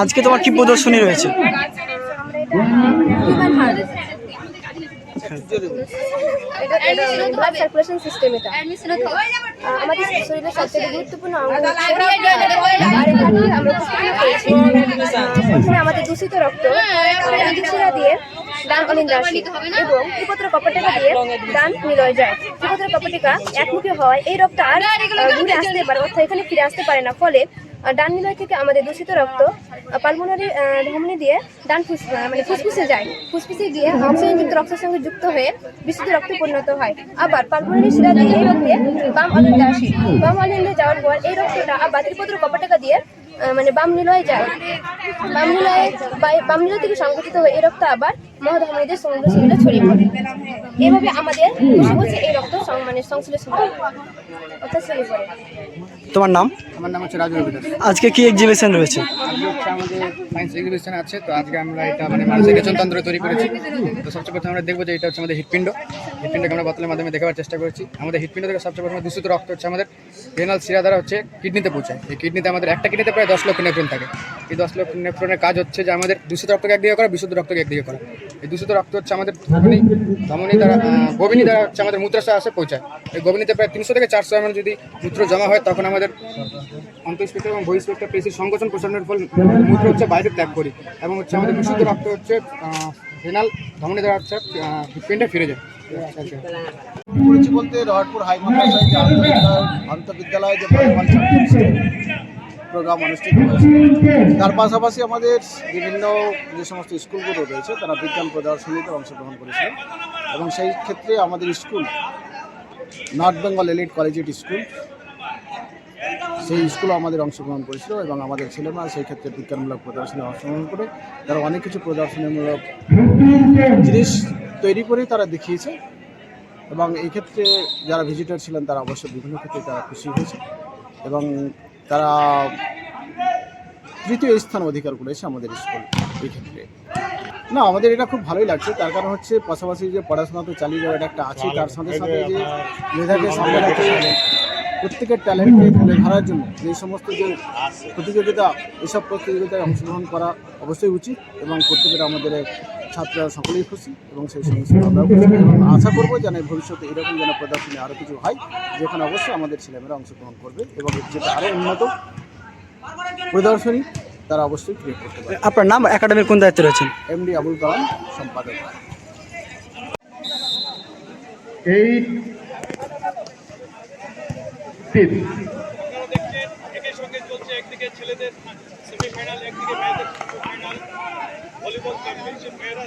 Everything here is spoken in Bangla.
আজকে তোমার কি প্রদর্শনী রয়েছে? আমাদের দূষিত রক্ত দিয়ে অলিন্দাসী এবং কপটিকা দিয়ে ডান নিলয় যায় ত্রিপত্র কপটিকা একমুখী হওয়ায় এই রক্ত আর ঘুরে আসতে পারে অর্থাৎ এখানে ফিরে আসতে পারে না। ফলে ডান নিলয় থেকে আমাদের দূষিত রক্ত পালমোনারি ধমনী দিয়ে ডান ফুস মানে ফুসফুসে যায়। ফুসফুসে গিয়ে অক্সিজেনযুক্ত রক্তের সঙ্গে যুক্ত হয়ে বিশুদ্ধ রক্তে পরিণত হয়। আবার পালমোনারি শিরা দিয়ে এই রক্তে বাম অলিন্দে আসে। বাম অলিন্দে যাওয়ার পর এই রক্তটা আবার ত্রিপত্র কপটিকা দিয়ে মানে বাম নিলয়ে যায়। বাম নিলয়ে বাম নিলয় থেকে সংগঠিত হয়ে এই রক্ত আবার মহাধমনীদের সমুদ্র শরীরে ছড়িয়ে পড়ে। এভাবে আমাদের বসে এই রক্ত মানে সংশ্লেষণ অর্থাৎ পড়ে তোমার নাম? আমার নাম হচ্ছে রাজু রবিদাস আজকে কি এক্সিবিশন রয়েছে? আজকে হচ্ছে আমাদের সায়েন্স এক্সিবিশন আছে তো আজকে আমরা এটা মানে মানুষের রেচনতন্ত্র তৈরি করেছি। তো সবচেয়ে প্রথমে আমরা দেখব যে এটা হচ্ছে আমাদের হৃৎপিণ্ড। হৃৎপিণ্ডকে আমরা বোতলের মাধ্যমে দেখাবার চেষ্টা করেছি। আমাদের হৃৎপিণ্ড থেকে সবচেয়ে প্রথমে দূষিত রক্ত হচ্ছে আমাদের রেনাল শিরা দ্বারা হচ্ছে কিডনিতে পৌঁছায়। এই কিডনিতে আমাদের একটা কিডনিতে প্রায় দশ লক্ষ নেফ্রন থাকে। এই দশ লক্ষ নেফ্রনের কাজ হচ্ছে যে আমাদের দূষিত রক্তকে একদিকে করা বিশুদ্ধ রক্তকে একদিকে করা। এই দূষিত রক্ত হচ্ছে আমাদের ধমনী ধমনী দ্বারা গভীনী দ্বারা হচ্ছে আমাদের মূত্রাশয় আসে, পৌঁছায়। এই গভীনীতে প্রায় তিনশো থেকে চারশো এমএল যদি মূত্র জমা হয়, তখন আমাদের অন্তঃস্পেক্টার এবং বহিঃস্পেক্টার পেশির সংকোচন প্রসারণের ফল মূত্র হচ্ছে বাইরে ত্যাগ করি এবং হচ্ছে আমাদের বিশুদ্ধ রক্ত হচ্ছে রেনাল ধমনী দ্বারা হচ্ছে হৃৎপিণ্ডে ফিরে যায়। বলতে রহটপুর হাই মাদ্রাসায় যে প্রোগ্রাম অনুষ্ঠিত হয়েছে। তার পাশাপাশি আমাদের বিভিন্ন যে সমস্ত স্কুলগুলো রয়েছে তারা বিজ্ঞান প্রদর্শনীতে অংশগ্রহণ করেছিল এবং সেই ক্ষেত্রে আমাদের school North Bengal elite collegiate school সেই স্কুলও আমাদের অংশগ্রহণ করেছিল এবং আমাদের ছেলেমেয়েরা সেই ক্ষেত্রে বিজ্ঞানমূলক প্রদর্শনী অংশগ্রহণ করে তারা অনেক কিছু প্রদর্শনীমূলক জিনিস তৈরি করে তারা দেখিয়েছে। এবং এই ক্ষেত্রে যারা ভিজিটর ছিলেন তারা অবশ্যই বিভিন্ন ক্ষেত্রে তারা খুশি হয়েছে। এবং তারা তৃতীয় স্থান অধিকার করেছে আমাদের স্কুল এই ক্ষেত্রে না, আমাদের এটা খুব ভালোই লাগছে। তার কারণ হচ্ছে পাশাপাশি যে পড়াশোনা তো চালিয়ে যাওয়া এটা একটা আছে তার সাথে সাথে যে মেধাকে সামনে রাখতে প্রত্যেকের ট্যালেন্টকে তুলে ধরার জন্য যে সমস্ত যে প্রতিযোগিতা, এসব প্রতিযোগিতায় অংশগ্রহণ করা অবশ্যই উচিত এবং প্রত্যেকের আমাদের ছাত্ররা সকলেই খুশি এবং সেই সঙ্গে আমরাও আশা করব যেন ভবিষ্যতে এরকম যেন প্রদর্শনী আরও কিছু হয়, যেখানে অবশ্যই আমাদের ছেলেমেয়েরা অংশগ্রহণ করবে এবং যেটা আরও উন্নত প্রদর্শনী তারা অবশ্যই ক্রিয়েট করতে পারে। আপনার নাম একাডেমির কোন দায়িত্বে রয়েছেন? এমডি আবুল কালাম সম্পাদক। এইট তিন একই সঙ্গে চলছে একদিকে ছেলেদের সেমিফাইনাল একদিকে মেয়েদের ফাইনাল ভলিবল চ্যাম্পিয়নশিপ মেয়েরা